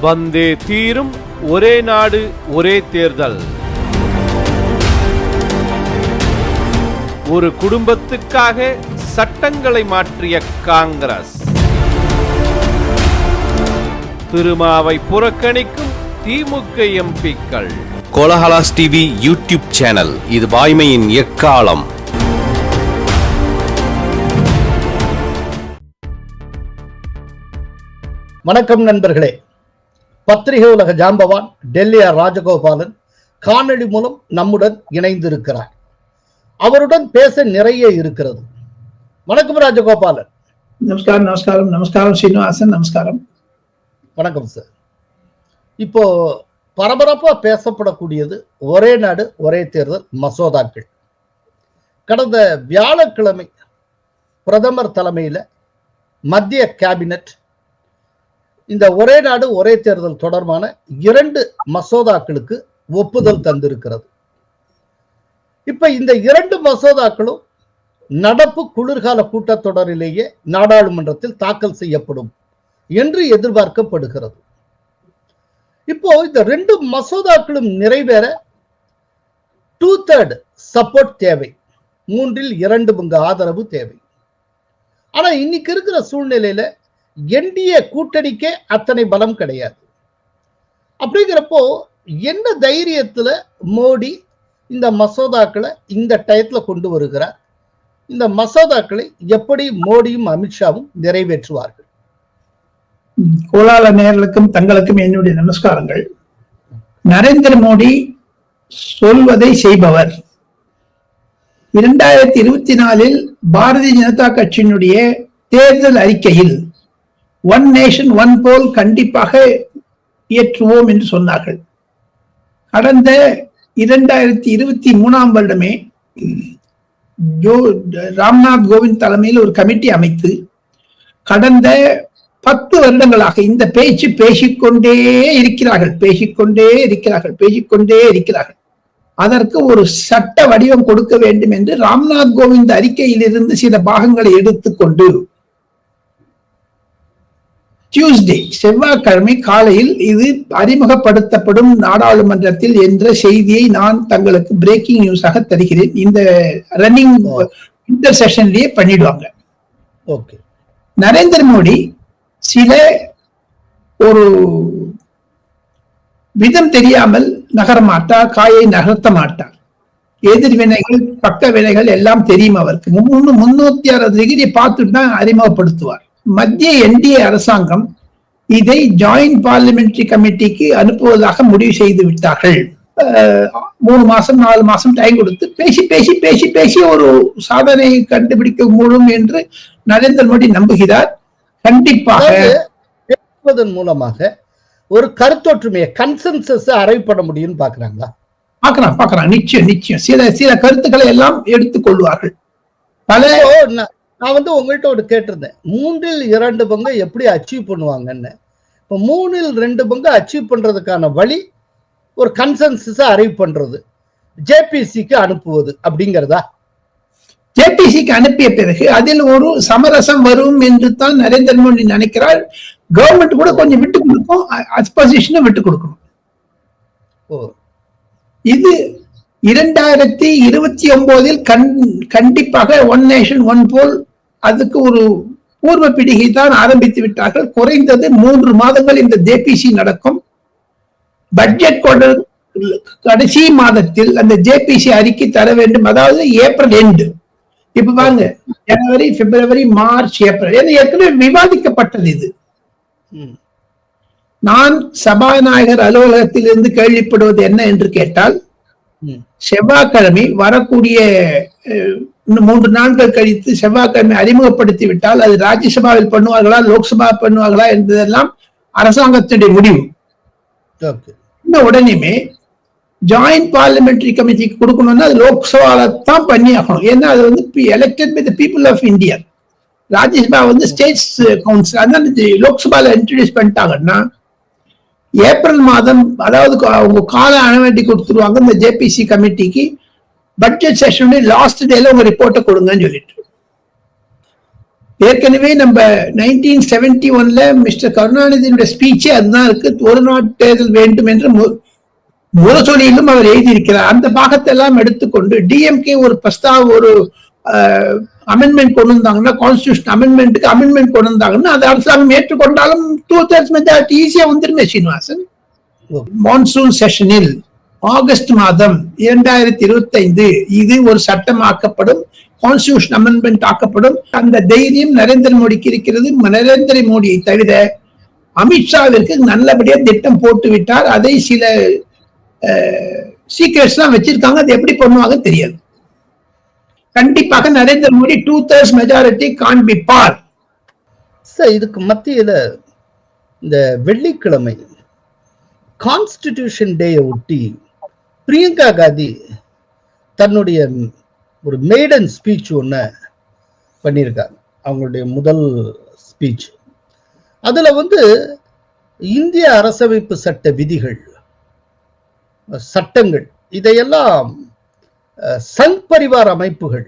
வந்தே தீரும் ஒரே நாடு ஒரே தேர்தல். ஒரு குடும்பத்துக்காக சட்டங்களை மாற்றிய காங்கிரஸ். திருமாவை புறக்கணிக்கும் திமுக எம்பிக்கள். கோலஹலாஸ் டிவி யூடியூப் சேனல் இது வாய்மையின் எக்காலம். வணக்கம் நண்பர்களே. பத்திரிகை உலக ஜாம்பவான் டெல்லி ஆர் ராஜகோபாலன் காணொளி மூலம் நம்முடன் இணைந்திருக்கிறார். அவருடன் பேச நிறைய இருக்கிறது. வணக்கம் ராஜகோபாலன். நமஸ்காரம் நமஸ்காரம். நமஸ்காரம் ஸ்ரீனிவாசன் நமஸ்காரம். வணக்கம் சார் இப்போ பரபரப்பா பேசப்படக்கூடியது ஒரே நாடு ஒரே தேர்தல் மசோதாக்கள். கடந்த வியாழக்கிழமை பிரதமர் தலைமையில் மத்திய கேபினட் இந்த ஒரே நாடு ஒரே தேர்தல் தொடர்பான இரண்டு மசோதாக்களுக்கு ஒப்புதல் தந்திருக்கிறது. இப்ப இந்த இரண்டு மசோதாக்களும் நடப்பு குளிர்கால கூட்டத்தொடரிலேயே நாடாளுமன்றத்தில் தாக்கல் செய்யப்படும் என்று எதிர்பார்க்கப்படுகிறது. இப்போ இந்த ரெண்டு மசோதாக்களும் நிறைவேற டூ தேர்ட் சப்போர்ட் தேவை மூன்றில் இரண்டு பங்கு ஆதரவு தேவை. ஆனா இன்னைக்கு இருக்கிற சூழ்நிலையில என்டிஏ கூட்டணிக்கே அத்தனை பலம் கிடையாது. அப்படிங்கிறப்போ என்ன தைரியத்துல மோடி இந்த மசோதாக்களை இந்த டயத்துல கொண்டு வருகிறார்? இந்த மசோதாக்களை எப்படி மோடியும் அமித்ஷாவும் நிறைவேற்றுவார்கள்? கோலால நேர்களுக்கும் தங்களுக்கும் என்னுடைய நமஸ்காரங்கள். நரேந்திர மோடி சொல்வதை செய்பவர். இரண்டாயிரத்தி இருபத்தி நாலில் பாரதிய ஜனதா கட்சியினுடைய தேர்தல் அறிக்கையில் ஒன் நேஷன் ஒன் போல் கண்டிப்பாக இயற்றுவோம் என்று சொன்னார்கள். கடந்த இரண்டாயிரத்தி இருபத்தி மூணாம் வருடமே ஜோ ராம்நாத் கோவிந்த் தலைமையில் ஒரு கமிட்டி அமைத்து கடந்த பத்து வருடங்களாக இந்த பேச்சு பேசிக்கொண்டே இருக்கிறார்கள் பேசிக்கொண்டே இருக்கிறார்கள் பேசிக்கொண்டே இருக்கிறார்கள். அதற்கு ஒரு சட்ட வடிவம் கொடுக்க வேண்டும் என்று ராம்நாத் கோவிந்த் அறிக்கையிலிருந்து சில பாகங்களை எடுத்துக்கொண்டு டியூஸ்டே செவ்வாய்க்கிழமை காலையில் இது அறிமுகப்படுத்தப்படும் நாடாளுமன்றத்தில் என்ற செய்தியை நான் தங்களுக்கு பிரேக்கிங் நியூஸாக தருகிறேன். இந்த ரன்னிங் இன்டர் செஷன்லயே பண்ணிடுவாங்க. ஓகே. நரேந்திர மோடி சில ஒரு விதம் தெரியாமல் நகர மாட்டார் காயை நகர்த்த மாட்டார். எதிர்வினைகள் பக்க வினைகள் எல்லாம் தெரியும் அவருக்கு. முன்னு முன்னூத்தி அறுபது டிகிரி பார்த்துட்டு தான் அறிமுகப்படுத்துவார். மத்திய என்டிஏ அரசாங்கம் இதை ஜாயிண்ட் பார்லிமெண்டரி கமிட்டிக்கு அனுப்புவதாக முடிவு செய்து விட்டார்கள். மூணு மாசம் நாலு மாசம் டைம் கொடுத்து பேசி பேசி பேசி பேசி ஒரு சாதனை கண்டுபிடிக்க முடியும் என்று நரேந்திர மோடி நம்புகிறார். கண்டிப்பாக பேசுவதன் மூலமாக ஒரு கருத்தொற்றுமையை கன்சென்சஸ் அரைவ் பண்ண முடியும்னு பாக்குறாங்களா பார்க்கலாம் பார்க்கலாம். நிச்சயம் நிச்சயம். சில சில கருத்துக்களை எல்லாம் எடுத்துக் கொள்வார்கள். பல நான் வந்து உங்கள்கிட்ட ஒரு கேட்டிருந்தேன். மூன்றில் இரண்டு பங்கு எப்படி அச்சீவ் பண்ணுவாங்கன்னு. இப்போ மூணில் ரெண்டு பங்கு அச்சீவ் பண்றதுக்கான வழி ஒரு கன்சென்சஸ் அரைவ் பண்றது. ஜேபிசிக்கு அனுப்புவது அப்படிங்கிறதா? ஜேபிசிக்கு அனுப்பிய பிறகு அதில் ஒரு சமரசம் வரும் என்று தான் நரேந்திர மோடி நினைக்கிறார். கவர்மெண்ட் கூட கொஞ்சம் விட்டு கொடுக்கும். அஸ்போசிஷனும் விட்டு கொடுக்கணும் ஓ. இது இரண்டாயிரத்தி இருபத்தி ஒன்பதில் கண் கண்டிப்பாக ஒன் நேஷன் ஒன் போல் அதுக்கு ஒரு பூர்வ பிடிகை தான் ஆரம்பித்து விட்டார்கள். குறைந்தது மூன்று மாதங்கள் இந்த ஜேபிசி நடக்கும். பட்ஜெட் கொண்டு கடைசி மாதத்தில் அந்த ஜேபிசி அறிக்கை தர வேண்டும். அதாவது ஏப்ரல் எண்டு இப்ப பாருங்க ஜனவரி பிப்ரவரி மார்ச் ஏப்ரல். ஏன்னா ஏற்கனவே விவாதிக்கப்பட்டது இது. நான் சபாநாயகர் அலுவலகத்தில் இருந்து கேள்விப்படுவது என்ன என்று கேட்டால் செவ்வாய்க்கிழமை வரக்கூடிய இன்னும் மூன்று நாட்கள் கழித்து செவ்வாய்க்கிழமை அறிமுகப்படுத்தி விட்டால் அது ராஜ்யசபாவில் பண்ணுவார்களா லோக்சபா பண்ணுவார்களா என்பதெல்லாம் அரசாங்கத்தினுடைய முடிவு. ஓகே. இந்த உடனேமே ஜாயிண்ட் பார்லிமெண்டரி கமிட்டிக்கு கொடுக்கணும்னா அது லோக்சபால தான் பண்ணி ஆகணும் ஏன்னா அது வந்து elected by the people of India Rajya Sabha வந்து ஸ்டேட்ஸ் கவுன்சில் அதனால இது லோக்சபால இன்ட்ரடியூஸ் பண்ணிட்டாங்கன்னா ஏப்ரல் மாதம் அதாவது அவங்க கால அனுமதி கொடுத்துருவாங்க இந்த ஜேபிசி கமிட்டிக்கு பட்ஜெட் செஷனுடைய லாஸ்ட் டேல உங்க ரிப்போர்ட்டை கொடுங்கன்னு சொல்லிட்டு. ஏற்கனவே நம்ம நைன்டீன் செவன்டி ஒன்ல மிஸ்டர் கருணாநிதியினுடைய ஸ்பீச்சே அதுதான் இருக்கு. ஒரு நாட்டு தேர்தல் வேண்டும் என்று முரசொலியிலும் அவர் எழுதியிருக்கிறார். அந்த பாகத்தை எல்லாம் எடுத்துக்கொண்டு டிஎம்கே ஒரு பிரஸ்தாவ ஒரு அமெண்ட்மெண்ட் கொண்டு வந்தாங்கன்னா கான்ஸ்டியூஷன் அமெண்ட்மெண்ட்டுக்கு அமெண்ட்மெண்ட் கொண்டு வந்தாங்கன்னா அது அரசாங்கம் ஏற்றுக்கொண்டாலும் டூ தேர்ட்ஸ் மெஜாரிட்டி ஈஸியா வந்துருமே சீனிவாசன். மான்சூன் செஷனில் ஆகஸ்ட் மாதம் இரண்டாயிரத்தி இருபத்தி ஐந்து இது ஒரு சட்டமாக்கப்படும் கான்ஸ்டியூஷன் அமெண்ட்மெண்ட் ஆக்கப்படும். அந்த தைரியம் நரேந்திர மோடிக்கு இருக்கிறது. நரேந்திர மோடியை தவிர அமித்ஷாவிற்கு நல்லபடியா திட்டம் போட்டு விட்டார். அதை சில சீக்ரெட்ஸ் எல்லாம் வச்சிருக்காங்க. அது எப்படி பண்ணுவாங்க தெரியாது. கண்டிப்பாக Narendra Modi two thirds majority காண்பிப்பார். Sir இதுக்கு மத்தியில இந்த வெள்ளிக்கிழமை கான்ஸ்டிடியூஷன் டேயை ஒட்டி பிரியங்கா காந்தி தன்னுடைய ஒரு மெய்டன் ஸ்பீச் ஒன்று பண்ணியிருக்காங்க அவங்களுடைய முதல் ஸ்பீச் அதில் வந்து இந்திய அரசமைப்பு சட்ட விதிகள் சட்டங்கள் இதையெல்லாம் சங் பரிவார் அமைப்புகள்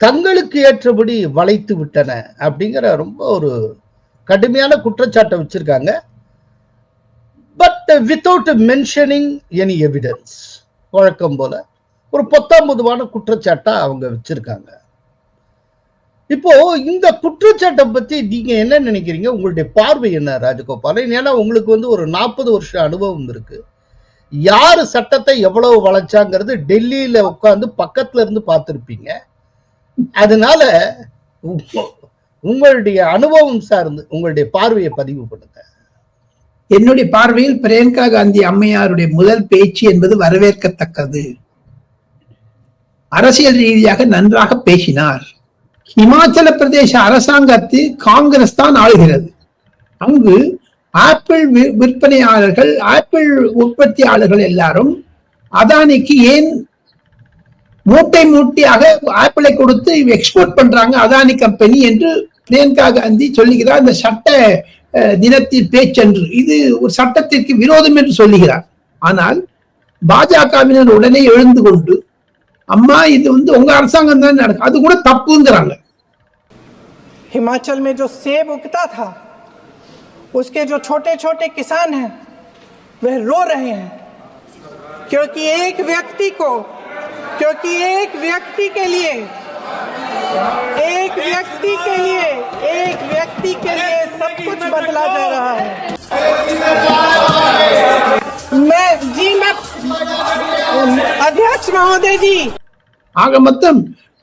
தங்களுக்கு ஏற்றபடி வளைத்து விட்டன அப்படிங்கிற ரொம்ப ஒரு கடுமையான குற்றச்சாட்டை வச்சிருக்காங்க. வித்தவுட் மென்ஷனிங் எனி எவிடன்ஸ் வழக்கம் போல ஒரு பொத்தாம் பொதுவான குற்றச்சாட்டை அவங்க வச்சிருக்காங்க. இப்போ இந்த குற்றச்சாட்டை பத்தி நீங்க என்ன நினைக்கிறீங்க? உங்களுடைய பார்வை என்ன ராஜகோபாலன் ஏன்னா உங்களுக்கு வந்து ஒரு நாற்பது வருஷம் அனுபவம் இருக்கு. யாரு சட்டத்தை எவ்வளவு வளைச்சாங்கிறது டெல்லியில உட்கார்ந்து பக்கத்துல இருந்து பார்த்திருப்பீங்க. அதனால உங்களுடைய அனுபவம் சார்ந்து உங்களுடைய பார்வையை பதிவு பண்ணுங்க. என்னுடைய பார்வையில் பிரியங்கா காந்தி அம்மையாருடைய முதல் பேச்சு என்பது வரவேற்கத்தக்கது. அரசியல் ரீதியாக நன்றாக பேசினார். இமாச்சல பிரதேச அரசாங்கத்தில் காங்கிரஸ் தான் ஆளுகிறது. அங்கு ஆப்பிள் விற்பனையாளர்கள் ஆப்பிள் உற்பத்தியாளர்கள் எல்லாரும் அதானிக்கு ஏன் மூட்டை மூட்டையாக ஆப்பிளை கொடுத்து எக்ஸ்போர்ட் பண்றாங்க அதானி கம்பெனி என்று பிரியங்கா காந்தி சொல்லுகிறார் இந்த சட்ட அஹ், தினத்தில் பேச்சன்று இது ஒரு சட்டத்திற்கு விரோதம் என்று சொல்லுகிறார் ஆனால் பாஜகவினர் உடனே எழுந்து கொண்டு அம்மா இது வந்து உங்க அரசாங்கம் தான் நடக்கும் அது கூட தப்புங்கிறாங்க हिमाचल में जो सेब उगता था उसके जो छोटे छोटे किसान हैं वह रो रहे हैं क्योंकि एक व्यक्ति को क्योंकि एक व्यक्ति के लिए एक व्यक्ति के लिए एक व्यक्ति के लिए सब कुछ बदला जा रहा है मैं जी मैं अध्यक्ष महोदय जी ஆக மொத்தம்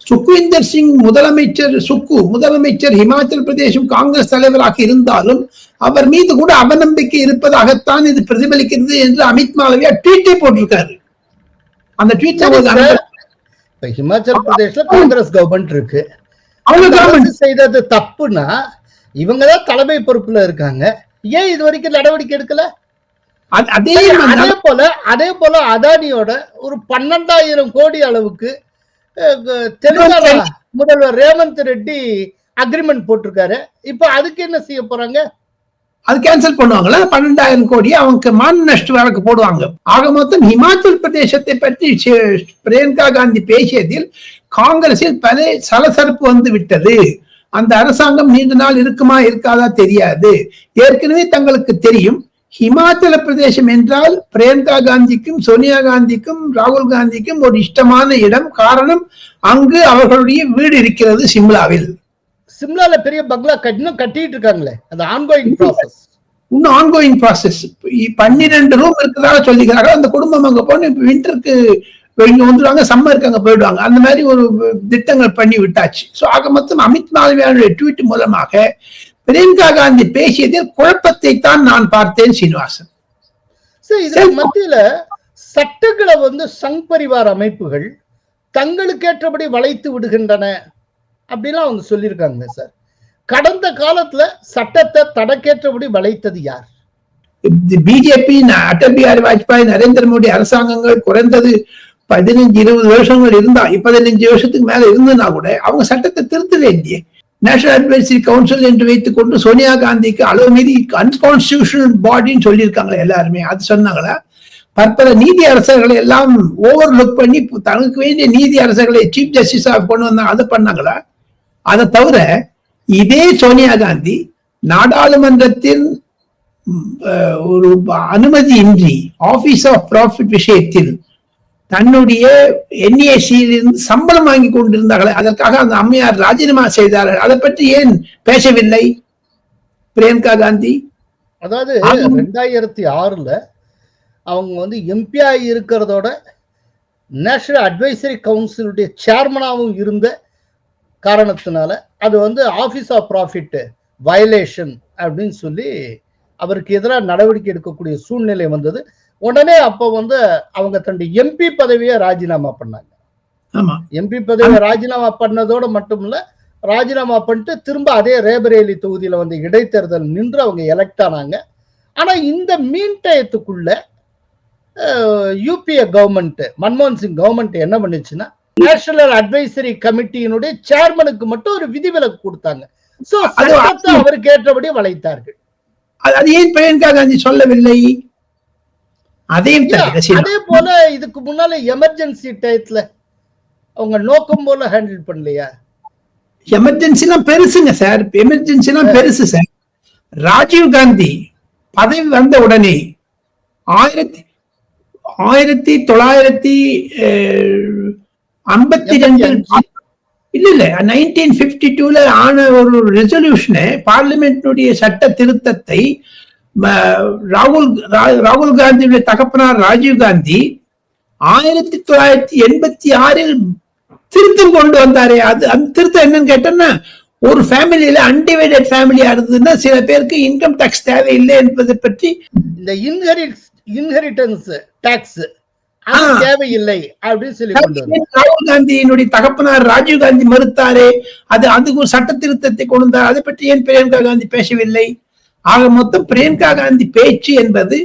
சுக்விந்தர் சிங் முதலமைச்சர் சுக்கு முதலமைச்சர் ஹிமாச்சல் பிரதேசம் காங்கிரஸ் தலைவராக இருந்தாலும் அவர் மீது கூட அவநம்பிக்கை இருப்பதாகத்தான் இது பிரதிபலிக்கிறது என்று அமித் மாலவியா ட்வீட்டே போட்டிருக்காரு அந்த ட்வீட்ல ஒரு சார், இப்ப ஹிமாச்சல் பிரதேஷ்ல காங்கிரஸ் கவர்மெண்ட் இருக்கு. செய்தது தப்புனா இவங்கதான் தலைமை பொறுப்புல இருக்காங்க. ஏன் இது வரைக்கும் நடவடிக்கை எடுக்கல? அதே அதே போல அதே போல அதானியோட ஒரு பன்னெண்டாயிரம் கோடி அளவுக்கு தெலுங்கானா முதல்வர் ரேவந்த் ரெட்டி அக்ரிமெண்ட் போட்டிருக்காரு. இப்ப அதுக்கு என்ன செய்ய போறாங்க? அது கேன்சல் பண்ணுவாங்களா பன்னெண்டாயிரம் கோடி அவனுக்கு மான் நஷ்ட வழக்கு போடுவாங்க. ஆக மொத்தம் ஹிமாச்சல் பிரதேசத்தை பற்றி பிரியங்கா காந்தி பேசியதில் காங்கிரஸில் பல சலசலப்பு வந்து விட்டது. அந்த அரசாங்கம் நீண்ட நாள் இருக்குமா இருக்காதா தெரியாது. ஏற்கனவே தங்களுக்கு தெரியும் ஹிமாச்சல பிரதேசம் என்றால் பிரியங்கா காந்திக்கும் சோனியா காந்திக்கும் ராகுல் காந்திக்கும் ஒரு இஷ்டமான இடம். காரணம் அங்கு அவர்களுடைய வீடு இருக்கிறது சிம்லாவில். சிம்லால பெரிய பங்களா கட்டினும் கட்டிட்டு இருக்காங்களே அது ஆன்கோயிங் ப்ராசஸ் இன்னும் ஆன்கோயிங் ப்ராசஸ் பன்னிரெண்டு ரூம் இருக்கிறதாக சொல்லிக்கிறாங்க அந்த குடும்பம் அங்க போன விண்டருக்கு இங்க வந்துடுவாங்க சம்மருக்கு அங்க போயிடுவாங்க. அந்த மாதிரி ஒரு திட்டங்கள் பண்ணி விட்டாச்சு. சோ ஆக மொத்தம் அமித் மாலவியானுடைய ட்வீட் மூலமாக பிரியங்கா காந்தி பேசியதில் குழப்பத்தை தான் நான் பார்த்தேன் சீனிவாசன். மத்தியில சட்டங்களை வந்து சங் பரிவார் அமைப்புகள் தங்களுக்கேற்றபடி வளைத்து விடுகின்றன. அப்படிலாம் அவங்க சொல்லியிருக்காங்க சார். கடந்த காலத்துல சட்டத்தை தடக்கேற்றபடி வளைத்தது யார்? பிஜேபி அடல் பிஹாரி வாஜ்பாய் நரேந்திர மோடி அரசாங்கங்கள் குறைந்தது பதினஞ்சு இருபது வருஷங்கள் இருந்தா பதினஞ்சு வருஷத்துக்கு மேல இருந்ததுன்னா கூட அவங்க சட்டத்தை திருத்தவே இல்லையே. நேஷனல் அட்வைசரி கவுன்சில் என்று வைத்துக் கொண்டு சோனியா காந்திக்கு அளவு மீறி அன்கான்ஸ்டியூஷனல் பாடின்னு சொல்லியிருக்காங்களே எல்லாருமே அது சொன்னாங்களா? பற்பல நீதி அரசர்களை எல்லாம் ஓவர் லுக் பண்ணி தனக்கு வேண்டிய நீதி அரசர்களை சீஃப் ஜஸ்டிஸாக கொண்டு வந்தாங்க அதை பண்ணாங்களா? அதை தவிர இதே சோனியா காந்தி நாடாளுமன்றத்தின் ஒரு அனுமதியின்றி ஆபீஸ் ஆஃப் ப்ராஃபிட் விஷயத்தில் தன்னுடைய என்ஏசியிலிருந்து சம்பளம் வாங்கி கொண்டிருந்தார்களே அதற்காக அந்த அம்மையார் ராஜினாமா செய்தார்கள் அதை பற்றி ஏன் பேசவில்லை பிரியங்கா காந்தி அதாவது. ரெண்டாயிரத்தி ஆறுல அவங்க வந்து எம்பியா இருக்கிறதோட நேஷனல் அட்வைசரி கவுன்சிலுடைய சேர்மனாகவும் இருந்த காரணத்தினால அது வந்து ஆஃபீஸ் ஆஃப் ப்ராஃபிட் வயலேஷன் அப்படின்னு சொல்லி அவருக்கு எதிராக நடவடிக்கை எடுக்கக்கூடிய சூழ்நிலை வந்தது. உடனே அப்போ வந்து அவங்க தன்னுடைய எம்பி பதவியை ராஜினாமா பண்ணாங்க. எம்பி பதவியை ராஜினாமா பண்ணதோட மட்டும் இல்ல ராஜினாமா பண்ணிட்டு திரும்ப அதே ரேபரேலி தொகுதியில வந்து இடைத்தேர்தல் நின்று அவங்க எலெக்ட் ஆனாங்க. ஆனா இந்த மீன் டயத்துக்குள்ள யூபிஏ கவர்மெண்ட் மன்மோகன் சிங் கவர்மெண்ட் என்ன பண்ணுச்சுன்னா நேஷனல் அட்வைசரி கமிட்டியினுடைய சேர்மனுக்கு மட்டும் ஒரு விதிவிலக்கு கொடுத்தாங்க. சோ சட்டத்தை அவருக்கு ஏற்றபடி வளைத்தார்கள். அது- ஏன் பிரியங்கா காந்தி சொல்லவில்லை. அதையும் அதே போல இதுக்கு முன்னால எமர்ஜென்சி டயத்துல அவங்க நோக்கம் போல ஹேண்டில் பண்ணலையா? எமர்ஜென்சினா பெருசுங்க சார் எமர்ஜென்சினா பெருசு சார் ராஜீவ் காந்தி பதவி வந்த உடனே ஆயிரத்தி ஆயிரத்தி தொள்ளாயிரத்தி ஐம்பத்தி ரெண்டு இல்ல இல்ல. நைன்டீன் பிப்டி டூல ஆன ஒரு ரெசல்யூஷனை பார்லிமெண்டினுடைய சட்ட திருத்தத்தை ராகுல் ராகுல் காந்தியுடைய தகப்பனார் ராஜீவ் காந்தி ஆயிரத்தி தொள்ளாயிரத்தி எண்பத்தி ஆறில் திருத்தம் கொண்டு வந்தாரே. அது அந்த திருத்தம் என்னன்னு கேட்டோம்னா ஒரு ஃபேமிலியில அன்டிவைடட் ஃபேமிலியா இருந்ததுன்னா சில பேருக்கு இன்கம் டாக்ஸ் தேவையில்லை என்பதை பற்றி இந்த இன்ஹெரிட் இன்ஹெரிட்டன்ஸ் டாக்ஸ் அது. தேவையில்லை அப்படின்னு சொல்லி ராகுல் காந்தியினுடைய தகப்பனார் ராஜீவ் காந்தி மறுத்தாரே அது அதுக்கு ஒரு சட்ட திருத்தத்தை கொண்டு வந்தார். அதை பற்றி ஏன் பிரியங்கா காந்தி பேசவில்லை? ஆக மொத்தம் பிரியங்கா காந்தி பேச்சு என்பது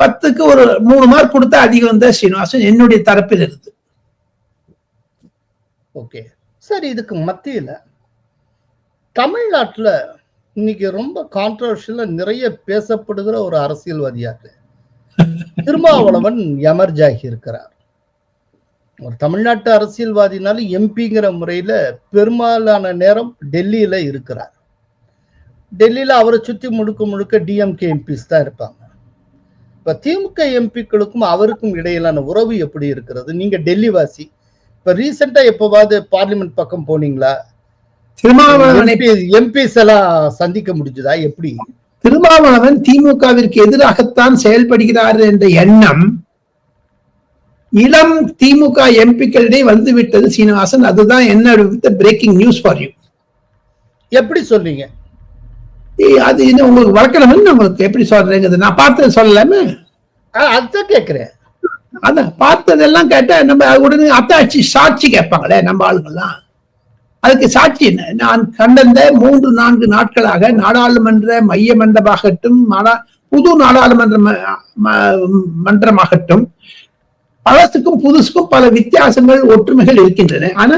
பத்துக்கு ஒரு மூணு மார்க் கொடுத்தா அதிகம் தான் சீனிவாசன் என்னுடைய தரப்பில் இருந்து ஓகே. சரி இதுக்கு மத்தியில தமிழ்நாட்டுல இன்னைக்கு ரொம்ப கான்ட்ரவர்ஷியலா நிறைய பேசப்படுகிற ஒரு அரசியல்வாதியாக திருமாவளவன் எமர்ஜ் ஆகி இருக்கிறார் ஒரு தமிழ்நாட்டு அரசியல்வாதினால எம்பிங்கிற முறையில பெரும்பாலான நேரம் டெல்லியில இருக்கிறார். டெல்லியில அவரை சுத்தி முழுக்க முழுக்க டிஎம்கே எம்பிஸ் தான் இருப்பாங்க. இப்ப திமுக எம்பிக்களுக்கும் அவருக்கும் இடையிலான உறவு எப்படி இருக்கிறது? நீங்க டெல்லி வாசி இப்ப ரீசெண்டா எப்பவாவது பார்லிமெண்ட் பக்கம் போனீங்களா? திருமாவளவனை எம்பிஸ் எல்லாம் சந்திக்க முடிஞ்சதா? எப்படி? திருமாவளவன் திமுகவிற்கு எதிராகத்தான் செயல்படுகிறார் என்ற எண்ணம் இளம் திமுக எம்பிக்களிடையே வந்துவிட்டது சீனிவாசன். அதுதான் என்ன பிரேக்கிங் நியூஸ் ஃபார் யூ எப்படி சொல்றீங்க அது இன்னும் உங்களுக்கு வளர்க்கணும்னு உங்களுக்கு எப்படி சொல்றேங்கிறது? நான் பார்த்தது சொல்லலாமே. அதுதான் கேக்குறேன் அதான் பார்த்ததெல்லாம் கேட்டா நம்ம உடனே அத்தாட்சி சாட்சி கேட்பாங்களே நம்ம ஆளுங்கெல்லாம் அதுக்கு சாட்சி என்ன? நான் கண்டந்த மூன்று நான்கு நாட்களாக நாடாளுமன்ற மைய மண்டபமாகட்டும் புது நாடாளுமன்ற மன்றமாகட்டும் பழசுக்கும் புதுசுக்கும் பல வித்தியாசங்கள் ஒற்றுமைகள் இருக்கின்றன. ஆனா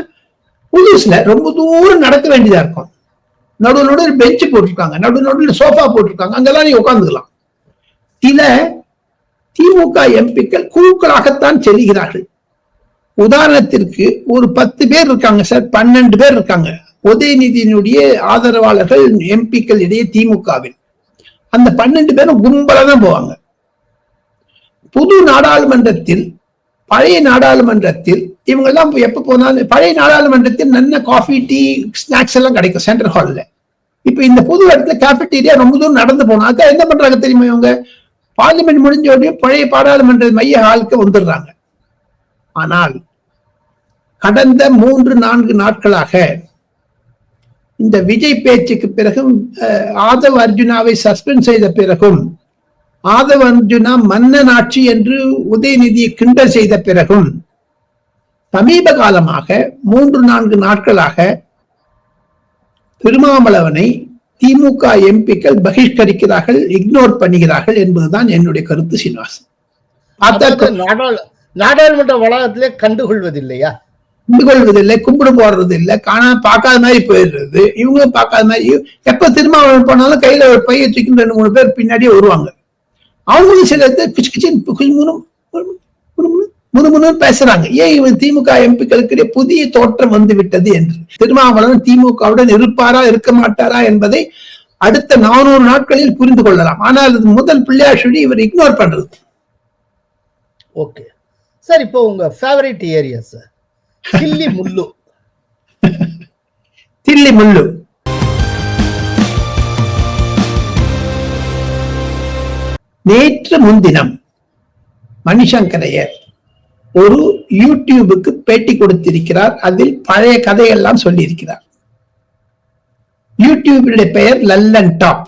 புதுசுல ரொம்ப தூரம் நடக்க வேண்டியதா இருக்கும். நடு நடுவில் பெஞ்சு போட்டிருக்காங்க. நடு நடுவில் சோஃபா போட்டிருக்காங்க. அங்கெல்லாம் நீ உட்காந்துக்கலாம் சில திமுக எம்பிக்கள் குழுக்களாகத்தான் செல்கிறார்கள். உதாரணத்திற்கு ஒரு பத்து பேர் இருக்காங்க சார் பன்னெண்டு பேர் இருக்காங்க. உதயநிதியினுடைய ஆதரவாளர்கள் எம்பிக்கள் இடையே திமுகவில். அந்த பன்னெண்டு பேரும் கும்பல தான் போவாங்க. புது நாடாளுமன்றத்தில் பழைய நாடாளுமன்றத்தில் இவங்க எல்லாம் எப்ப போனாலும் பழைய நாடாளுமன்றத்தில் நல்ல காஃபி டீ ஸ்நாக்ஸ் எல்லாம் கிடைக்கும் சென்ட்ரல் ஹாலில் இப்ப இந்த புது இடத்துல கேபிட்டீரியா ரொம்ப தூரம் நடந்து போனாக்கா என்ன பண்றாங்க தெரியுமா இவங்க? பார்லிமெண்ட் முடிஞ்ச உடனே பழைய பாராளுமன்ற மைய ஹாலுக்கு வந்துடுறாங்க. ஆனால் கடந்த மூன்று நான்கு நாட்களாக இந்த விஜய் பேச்சுக்கு பிறகும் ஆதவ் அர்ஜுனாவை சஸ்பெண்ட் செய்த பிறகும் ஆதவ் அர்ஜுனா மன்னன் ஆட்சி என்று உதயநிதியை கிண்டல் செய்த பிறகும் சமீப காலமாக மூன்று நான்கு நாட்களாக திருமாவளவனை திமுக எம்பிக்கள் பகிஷ்கரிக்கிறார்கள் இக்னோர் பண்ணுகிறார்கள் என்பதுதான் என்னுடைய கருத்து சீனிவாசன். நாடாளுமன்ற வளாகத்திலே கண்டுகொள்வதில்லையா? கண்டுகொள்வதில்லை கும்பிடு போடுறது இல்லை காணா பார்க்காத மாதிரி போயிடுறது இவங்க பார்க்காத மாதிரி எப்ப திருமாவளவன் போனாலும் கையில ஒரு பைய தூக்கி ரெண்டு மூணு பேர் பின்னாடியே வருவாங்க. அவங்களும் சில கிச்சு குஜ்முனும் முணுமுணு பேசுறாங்க. ஏன் இவன் திமுக எம்பிக்களுக்கிடையே புதிய தோற்றம் வந்து விட்டது என்று? திருமாவளவன் திமுகவுடன் இருப்பாரா இருக்க மாட்டாரா என்பதை அடுத்த நானூறு நாட்களில் புரிந்து கொள்ளலாம். ஆனால் முதல் பிள்ளையார் சொல்லி இவர் இக்னோர் பண்றது. ஓகே. சார் இப்போ உங்க ஃபேவரட் ஏரியா சார் தில்லி முள்ளு. தில்லி முள்ளு. நேற்று முன்தினம் மணிசங்கரையர் ஒரு யூடியூபுக்கு பேட்டி கொடுத்திருக்கிறார். அதில் பழைய கதையெல்லாம் சொல்லியிருக்கிறார். யூடியூபினுடைய பெயர் லல்லன் டாப்.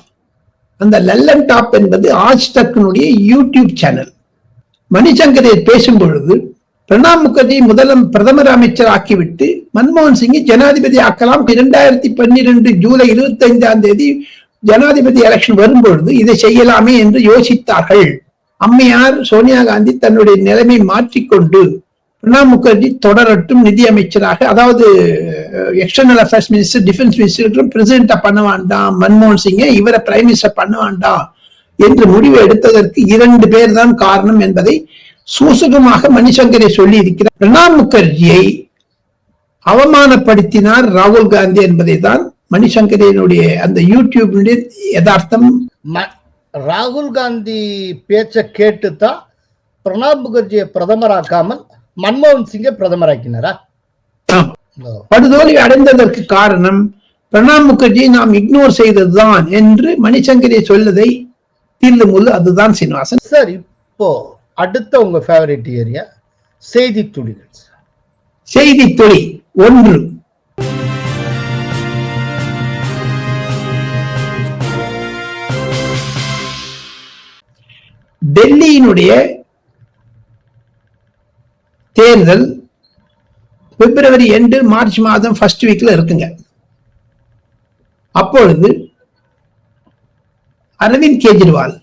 அந்த லல்லன் டாப் என்பது ஆஜ்டக்கினுடைய யூடியூப் சேனல். மணிசங்கரை பேசும் பொழுது பிரணாப் முகர்ஜி முதலம் பிரதமர் அமைச்சர் ஆக்கிவிட்டு மன்மோகன் சிங்கை ஜனாதிபதி ஆக்கலாம். இரண்டாயிரத்தி பன்னிரெண்டு ஜூலை இருபத்தி ஐந்தாம் தேதி ஜனாதிபதி எலெக்ஷன் வரும்பொழுது இதை செய்யலாமே என்று யோசித்தார்கள். அம்மையார் சோனியா காந்தி தன்னுடைய நிலைமை மாற்றிக்கொண்டு பிரணாப் முகர்ஜி தொடரட்டும் நிதி அமைச்சராக அதாவது external affairs minister defence minister பிரசிடண்டா பண்ண வேண்டாம். மன்மோகன் சிங்கை இவரை பிரைம் மினிஸ்டர் பண்ண வேண்டாம். என்று முடிவு எடுத்ததற்கு இரண்டு பேர் தான் காரணம் என்பதை சூசகமாக மணிசங்கரை சொல்லி இருக்கிறார் பிரணாப் முகர்ஜியை அவமானப்படுத்தினார் ராகுல் காந்தி என்பதை தான் மணிசங்கரனுடைய அந்த யூடியூபினுடைய யதார்த்தம். ராகுல் காந்தி பேச்ச கேட்டு தான் பிரணாப் முகர்ஜியை பிரதமராக்காமல் மன்மோகன் சிங்கை பிரதமராக்கினாரா. படுதோல்வி அடைந்ததற்கு காரணம் பிரணாப் முகர்ஜியை நாம் இக்னோர் செய்ததுதான் என்று மணிசங்கரை சொல்லதை தீர்ந்து முள்ளு அதுதான் சீனிவாசன். சார் இப்போ அடுத்த உங்க ஃபேவரட் ஏரியா செய்தி துளிகள். செய்தி துளி ஒன்று. டெல்லியினுடைய தேர்தல் பிப்ரவரி எண்டு மார்ச் மாதம் ஃபர்ஸ்ட் வீக்ல இருக்குங்க. அப்பொழுது அரவிந்த் கெஜ்ரிவால்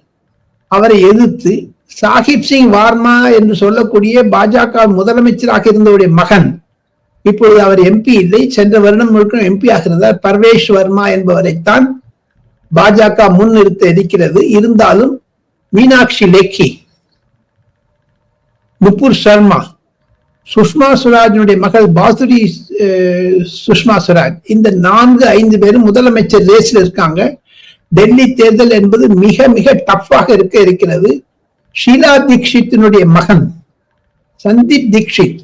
அவரை எதிர்த்து சாஹிப் சிங் வார்மா என்று சொல்லக்கூடிய பாஜக முதலமைச்சராக இருந்தவருடைய மகன். இப்பொழுது அவர் எம்பி இல்லை. சென்ற வருடம் முழுக்க எம்பி ஆகிறார் பர்வேஷ் வர்மா என்பவரைத்தான் பாஜக முன்னிறுத்த இருக்கிறது. இருந்தாலும் மீனாட்சி லேக்கி நுபுர் சர்மா சுஷ்மா சுவராஜனுடைய மகள் பாசுரி சுஷ்மா சுவராஜ் இந்த நான்கு ஐந்து பேரும் முதலமைச்சர் ரேஸில் இருக்காங்க. டெல்லி தேர்தல் என்பது மிக மிக டஃப்பாக இருக்க இருக்கிறது. ஷீலா தீக்ஷித்தினுடைய மகன் சந்தீப் தீக்ஷித்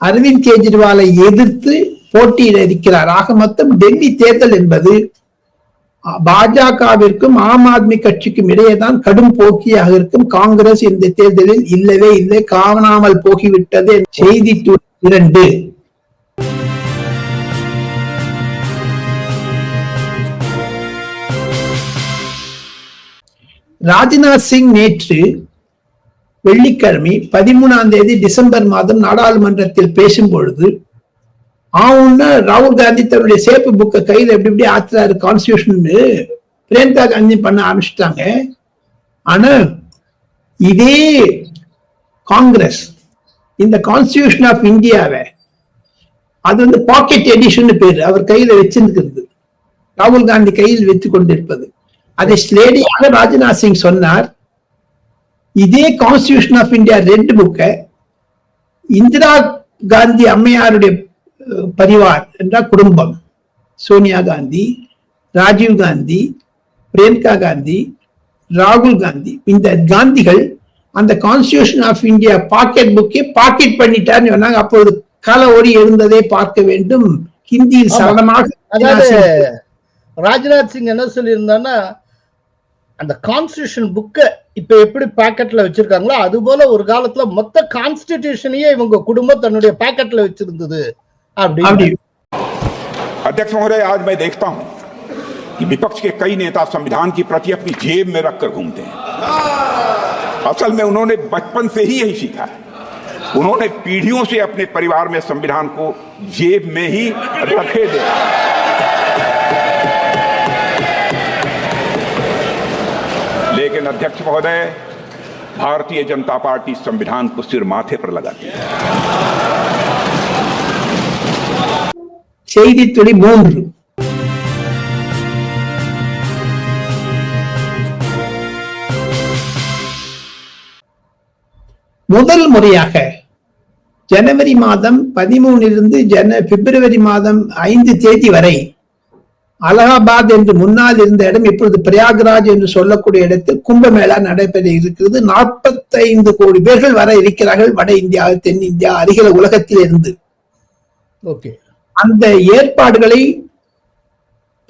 அரவிந்த் கெஜ்ரிவாலை எதிர்த்து போட்டியிட இருக்கிறார். ஆக மொத்தம் டெல்லி தேர்தல் என்பது பாஜகவிற்கும் ஆம் ஆத்மி கட்சிக்கும் இடையேதான் கடும் போக்கியாக இருக்கும். காங்கிரஸ் இந்த தேர்தலில் இல்லவே இல்லை. காணாமல் போகிவிட்டது செய்தி இரண்டு. ராஜ்நாத் சிங் நேற்று வெள்ளிக்கிழமை பதிமூணாம் தேதி டிசம்பர் மாதம் நாடாளுமன்றத்தில் பேசும் பொழுது ஆவுன்னா ராகுல் காந்தி தன்னுடைய சேப்பு புக்கை கையில் எப்படி எப்படி ஆத்துறாரு கான்ஸ்டியூஷன் பிரியங்கா காந்தி பண்ண ஆரம்பிச்சிட்டாங்க. ஆனா இதே காங்கிரஸ் இந்த கான்ஸ்டியூஷன் ஆஃப் இந்தியாவை அது வந்து பாக்கெட் எடிஷன் பேரு அவர் கையில வச்சிருக்கிறது. ராகுல் காந்தி கையில் வைத்து கொண்டிருப்பது. அதை ஸ்லேடியாக ராஜ்நாத் சிங் சொன்னார் இதே கான்ஸ்டியூஷன் ஆஃப் இந்தியா ரெட் புக்கை இந்திரா காந்தி அம்மையாருடைய பரிவார் என்றால் குடும்பம். சோனியா காந்தி ராஜீவ் காந்தி பிரியங்கா காந்தி ராகுல் காந்தி. இந்த காந்திகள் அந்த கான்ஸ்டியூஷன் ஆஃப் இந்தியா பாக்கெட் புக்கை பாக்கெட் பண்ணிட்டார்னு சொன்னாங்க. அப்பொழுது கால ஓடி எழுந்ததை பார்க்க வேண்டும். ஹிந்தியில் அதாவது ராஜ்நாத் சிங் என்ன சொல்லியிருந்தான்னா அந்த கான்ஸ்டியூஷன் புக்கை இப்ப எப்படி பாக்கெட்ல வச்சிருக்காங்களோ அது போல ஒரு காலத்துல மொத்த கான்ஸ்டிடியூஷனையே இவங்க குடும்பம் தன்னுடைய பாக்கெட்ல வச்சிருந்தது அப்படி அப்படி अध्यक्ष महोदय आज मैं देखता हूं कि विपक्ष के कई नेता संविधान की प्रति अपनी जेब में रखकर घूमते हैं असल में उन्होंने बचपन से ही यही सीखा है उन्होंने पीढ़ियों से अपने परिवार में संविधान को जेब में ही रखे दे लेकिन अध्यक्ष महोदय भारतीय जनता पार्टी संविधान को सिर माथे पर लगाती है செய்தி துளி மூன்று முதல் முறையாக ஜனவரி மாதம் பதிமூணிலிருந்து ஜன பிப்ரவரி மாதம் ஐந்து தேதி வரை அலகாபாத் என்று முன்னால் இருந்த இடம் இப்பொழுது பிரயாக்ராஜ் என்று சொல்லக்கூடிய இடத்தில் கும்பமேளா நடைபெற இருக்கிறது. நாற்பத்தைந்து கோடி பேர்கள் வர இருக்கிறார்கள். வட இந்தியா தென் இந்தியா அருகில உலகத்தில் இருந்து. ஓகே. அந்த ஏற்பாடுகளை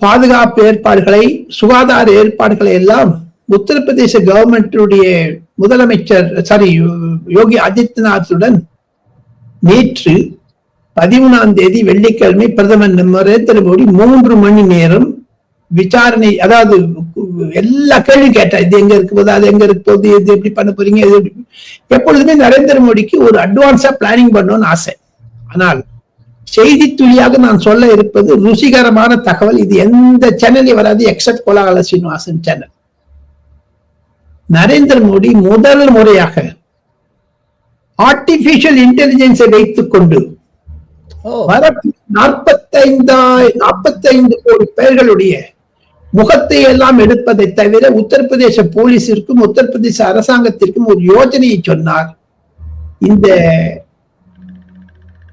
பாதுகாப்பு ஏற்பாடுகளை சுகாதார ஏற்பாடுகளை எல்லாம் உத்தரப்பிரதேச கவர்மெண்டுடைய முதலமைச்சர் சாரி யோகி ஆதித்யநாத்துடன் நேற்று பதிமூணாம் தேதி வெள்ளிக்கிழமை பிரதமர் நரேந்திர மோடி மூன்று மணி நேரம் விசாரணை அதாவது எல்லா கேள்வி கேட்டா இது எங்க இருக்கு போது அது எங்க இருக்கு போகுது இது எப்படி பண்ண போறீங்க இது எப்படி எப்பொழுதுமே நரேந்திர மோடிக்கு ஒரு அட்வான்ஸா பிளானிங் பண்ணணும்னு ஆசை. ஆனால் செய்தி துளியாக நான் சொல்ல இருப்பது ருசிகரமான தகவல். இது எந்த சேனலையும் வராது எக்ஸப்ட் கோலாகல சீனிவாசன் சேனல் நரேந்திர மோடி முதல் முறையாக ஆர்டிபிஷியல் இன்டெலிஜென்ஸை வைத்துக் கொண்டு ஓ. நாற்பத்தைந்து கோடி பேர்களுடைய முகத்தை எல்லாம் எடுப்பதை தவிர உத்தரப்பிரதேச போலீஸிற்கும் உத்தரப்பிரதேச அரசாங்கத்திற்கும் ஒரு யோசனையை சொன்னார். இந்த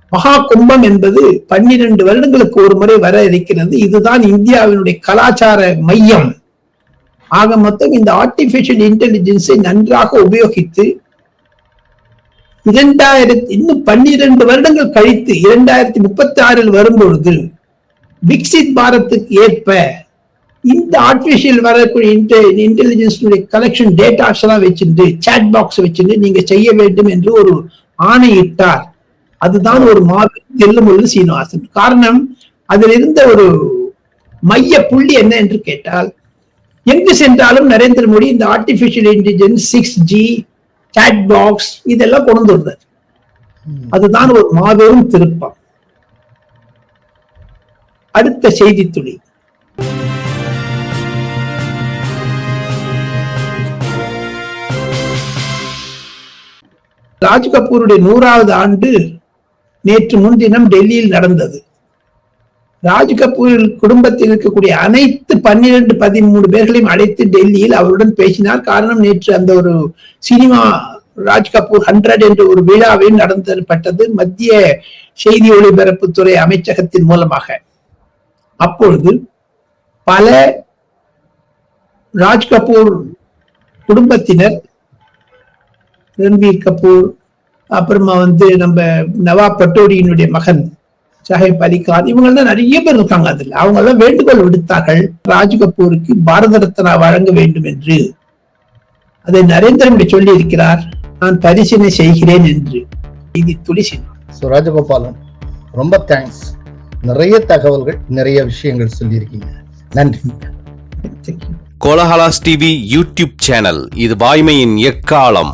மகா கும்பம் என்பது பன்னிரண்டு வருடங்களுக்கு ஒரு முறை வர இருக்கிறது. இதுதான் இந்தியாவினுடைய கலாச்சார மையம். ஆக மொத்தம் இந்த ஆர்டிபிஷியல் இன்டெலிஜென்ஸை நன்றாக உபயோகித்து இரண்டாயிரத்தி இன்னும் பன்னிரண்டு வருடங்கள் கழித்து இரண்டாயிரத்தி முப்பத்தி ஆறில் வரும்பொழுது விக்சித் பாரத்துக்கு ஏற்ப இந்த ஆர்டிபிஷியல் வரக்கூடிய இன்டெலிஜென்ஸ் கலெக்ஷன் டேட்டாஸ் எல்லாம் வச்சிருந்து சாட் பாக்ஸ் வச்சிருந்து நீங்க செய்ய வேண்டும் என்று ஒரு ஆணையிட்டார். அதுதான் ஒரு மாபெரும் தெல்லுமுள்ளு சீனிவாசன். காரணம் அதில் இருந்த ஒரு மைய புள்ளி என்ன என்று கேட்டால் எங்கு சென்றாலும் நரேந்திர மோடி இந்த artificial intelligence six G chat box இதெல்லாம் கொண்டு வந்தார் அதுதான் ஒரு மாபெரும் திருப்பம். அடுத்த செய்தி துளி ராஜ் கபூருடைய நூறாவது ஆண்டு நேற்று முன்தினம் டெல்லியில் நடந்தது. ராஜ் கபூர் குடும்பத்தில் இருக்கக்கூடிய அனைத்து பன்னிரண்டு பதிமூணு பேர்களையும் அழைத்து டெல்லியில் அவருடன் பேசினார். காரணம் நேற்று அந்த ஒரு சினிமா ராஜ் கபூர் ஹண்ட்ரட் என்ற ஒரு விழாவில் நடத்தப்பட்டது. மத்திய செய்தி ஒளிபரப்புத்துறை அமைச்சகத்தின் மூலமாக. அப்பொழுது பல ராஜ் கபூர் குடும்பத்தினர் ரன்பீர் கபூர் அப்புறமா வந்து நம்ம நவாப் பட்டோடியினுடைய மகன் சாஹிப் அலி கான் இவங்கெல்லாம் நிறைய பேர் இருக்காங்க அதுல. அவங்க எல்லாம் வேண்டுகோள் விடுத்தார்கள். ராஜ் கபூருக்கு பாரத ரத்னா வழங்க வேண்டும் என்று. அதை நரேந்திர மோடி சொல்லி இருக்கிறார் நான் பரிசீலனை செய்கிறேன் என்று. இது துளிசின். ஸோ ராஜகோபாலன் ரொம்ப தேங்க்ஸ் நிறைய தகவல்கள் நிறைய விஷயங்கள் சொல்லியிருக்கீங்க. நன்றி. கோலஹலாஸ் டிவி யூடியூப் சேனல் இது வாய்மையின் எக்காலம்.